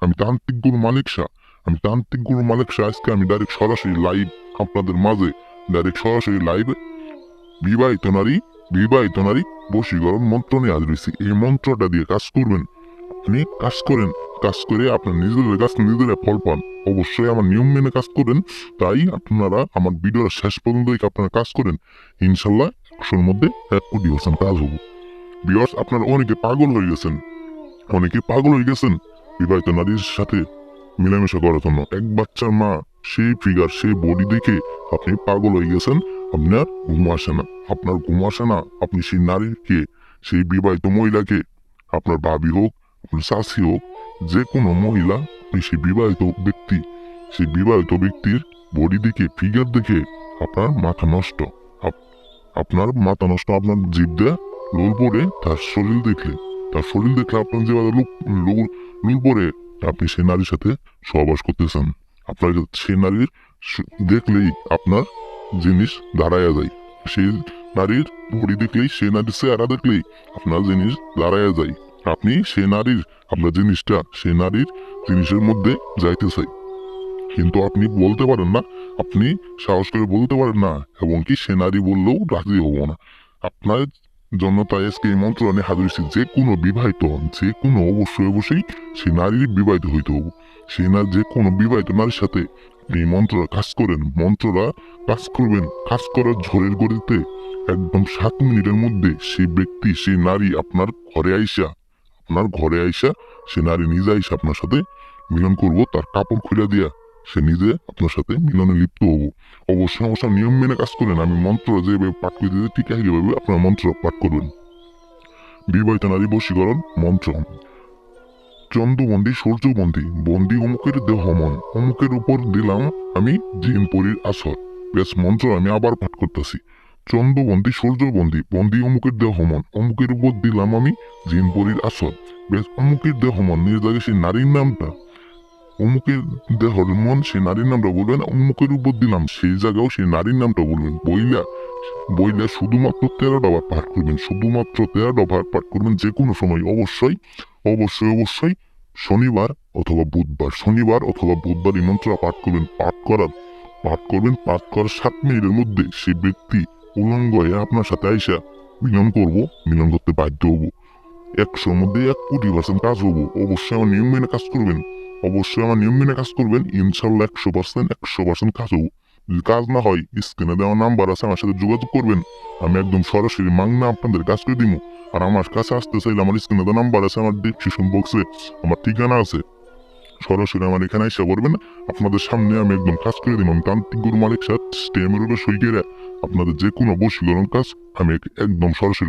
আমি তান্ত্রিক গুরু মালিক শাহ আমি তান্ত্রিক গুরু মালিক শাহ আজকে আমি ডাইরেক্ট সরাসরি লাইভ আপনাদের মাঝে ডাইরেক্ট সরাসরি লাইভে বিবাহিত নারী বিবাহিত নারী বশীকরণ মন্ত্র নিয়ে হাজির হয়েছি। এই মন্ত্রটা দিয়ে কাজ করবেন। আপনি কাজ করেন। কাজ করে আপনার নিজেদের কাজ নিজেরা ফল পান। অবশ্যই আমার নিয়ম মেনে কাজ করেন। তাই আপনারা আমার ভিডিওর শেষ পর্যন্ত আপনারা কাজ করেন। ইনশাল্লাহ একশোর মধ্যে এক কোটি পার্সেন্ট কাজ হব। বিয়ার্স আপনারা অনেকে পাগল হয়ে গেছেন। অনেকে পাগল হয়ে গেছেন। বিবাহিত নারীর সাথে মিলামেশা করার জন্য এক বাচ্চার মা, সেই ফিগার সেই বডি দেখে আপনি পাগল হয়ে গেছেন আপনার ঘুম আসে না। আপনার ঘুম আসে না, আপনি সেই নারীকে, সেই বিবাহিত মহিলাকে, আপনার ভাবি হোক, আপনার শাশি হোক, যে কোনো মহিলা, আপনি সেই বিবাহিত ব্যক্তি, সেই বিবাহিত ব্যক্তির বডি দেখে ফিগার দেখে আপনার মাথা নষ্ট। আপনার মাথা নষ্ট, আপনার জীব দেয়া লোল পরে তার শরীর দেখলে। তার শরীর দেখলে আপনার লুক লোল পরে আপনি সেই নারীর সাথে সহবাস করতেছেন। আপনার সেই নারীর দেখলেই আপনার জিনিস দাঁড়ায়া যায়। সেই নারীর ভরি দেখলেই, সেই নারীর চেহারা দেখলেই আপনার জিনিস দাঁড়াইয়া যায়। আপনি সেই নারীর, আপনার জিনিসটা সেই নারীর জিনিসের মধ্যে যাইতে চাই। কিন্তু আপনি বলতে পারেন না, আপনি সাহস করে বলতে পারেন না, এবং কি সে নারী বললেও রাজি হব না। আপনার জন্য তাই আজকে এই মন্ত্র আমি হাজির হয়েছি, যে কোনো বিবাহিত হন, যে কোনো অবশ্যই অবশ্যই সে নারীর বিবাহিত হইতে হব সে না, যে কোনো বিবাহিত নারীর সাথে এই মন্ত্রটা কাজ করেন মন্ত্রটা কাজ করবেন, কাজ করার ঝড়ের গড়িতে একদম সাত মিনিটের মধ্যে সেই ব্যক্তি সেই নারী আপনার ঘরে আইসা, আপনার ঘরে আইসা সে নারী নিজে আইসা আপনার সাথে মিলন করব, তার কাপড় খুলে দিয়া। সে নিজে আপনার সাথে মিলনে লিপ্ত হব। অবশ্যই অবশ্যই নিয়ম মেনে কাজ করেন। আমি মন্ত্র যেভাবে পাঠ করে দিতে ঠিক একইভাবে আপনার মন্ত্র পাঠ করবেন। বিবাহিত নারী বশীকরণ মন্ত্র। চন্দ্রবন্দী, সূর্যবন্দী, বন্দী অমুকের দেহ মন, অমুকের উপর দিলাম আমি জিন পরীর আসর। বেশ, মন্ত্র আমি আবার পাঠ করতেছি। চন্দ্রবন্দী, সূর্যবন্দী, বন্দী অমুকের দেহ মন, অমুকের উপর দিলাম আমি জিন পরীর আসর। বেশ, অমুকের দেহ মন নিজ নারীর নামটা অমুকের দেহর মন সেই নারীর নামটা বলবেন অমুকের উপর দিলাম, সেই জায়গাও সেই নারীর নামটা বলবেন। বইলা বইলা শুধুমাত্র তেরোটা বার পাঠ করবেন, শুধুমাত্র তেরোটা বার পাঠ করবেন যে কোনো সময়। অবশ্যই অবশ্যই অবশ্যই শনিবার অথবা বুধবার, শনিবার অথবা বুধবার এই মন্ত্র পাঠ করবেন। পাঠ করার, পাঠ করবেন, পাঠ করার সাত মিনিটের মধ্যে সেই ব্যক্তি উলঙ্গ হয়ে আপনার সাথে আইসা মিলন করব, মিলন করতে বাধ্য হব। একশোর মধ্যে এক কোটি পার্সেন্ট কাজ হব। অবশ্যই আমার নিয়ম মেনে কাজ করবেন। অবশ্যই আমার নিয়ম মেনে কাজ করবেন। ইনশাল্লাহ একশো পার্সেন্ট একশো পার্সেন্ট কাজ হব যদি কাজ না হয়, স্ক্রিনে দেওয়া নাম্বার আছে, আমার সাথে যোগাযোগ করবেন। আমি একদম সরাসরি মাংনা আপনাদের কাজ করে দিব আর আমার কাছে আসতে চাইলে আমার স্ক্রিনে দেওয়া নাম্বার আছে, আমার ডিসক্রিপশন বক্সে আমার ঠিকানা আছে। সরাসরি আমার এখানে এসে করবেন। আপনাদের সামনে আমি একদম কাজ করে দিব আমি তান্ত্রিক গুরু মালিক সাথে স্টেমের উপরে সই আপনাদের যে কোনো বসীকরণ কাজ আমি একদম সরাসরি